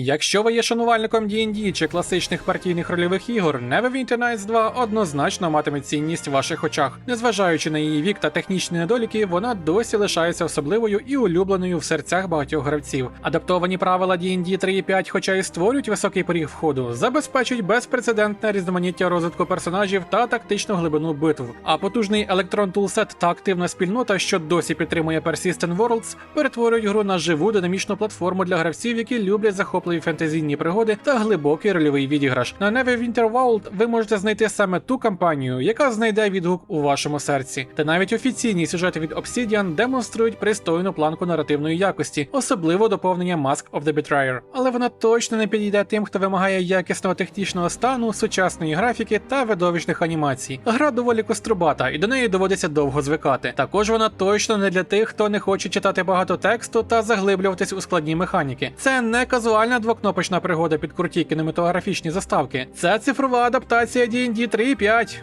Якщо ви є шанувальником D&D чи класичних партійних рольових ігор, Neverwinter Nights 2 однозначно матиме цінність в ваших очах. Незважаючи на її вік та технічні недоліки, вона досі лишається особливою і улюбленою в серцях багатьох гравців. Адаптовані правила D&D 3.5, хоча і створюють високий поріг входу, забезпечують безпрецедентне різноманіття розвитку персонажів та тактичну глибину битв. А потужний Electron Toolset та активна спільнота, що досі підтримує Persistent Worlds, перетворюють гру на живу динамічну платформу для гравців, які люблять захопливі фентезійні пригоди та глибокий рольовий відіграш. На Neverwinter Wild ви можете знайти саме ту кампанію, яка знайде відгук у вашому серці. Та навіть офіційні сюжети від Obsidian демонструють пристойну планку наративної якості, особливо доповнення Mask of the Betrayer. Але вона точно не підійде тим, хто вимагає якісного технічного стану, сучасної графіки та видовищних анімацій. Гра доволі кострубата, і до неї доводиться довго звикати. Також вона точно не для тих, хто не хоче читати багато тексту та заглиблюватись у складні механіки. Це не казуальна двокнопочна пригода під круті кінематографічні заставки. Це цифрова адаптація D&D 3.5.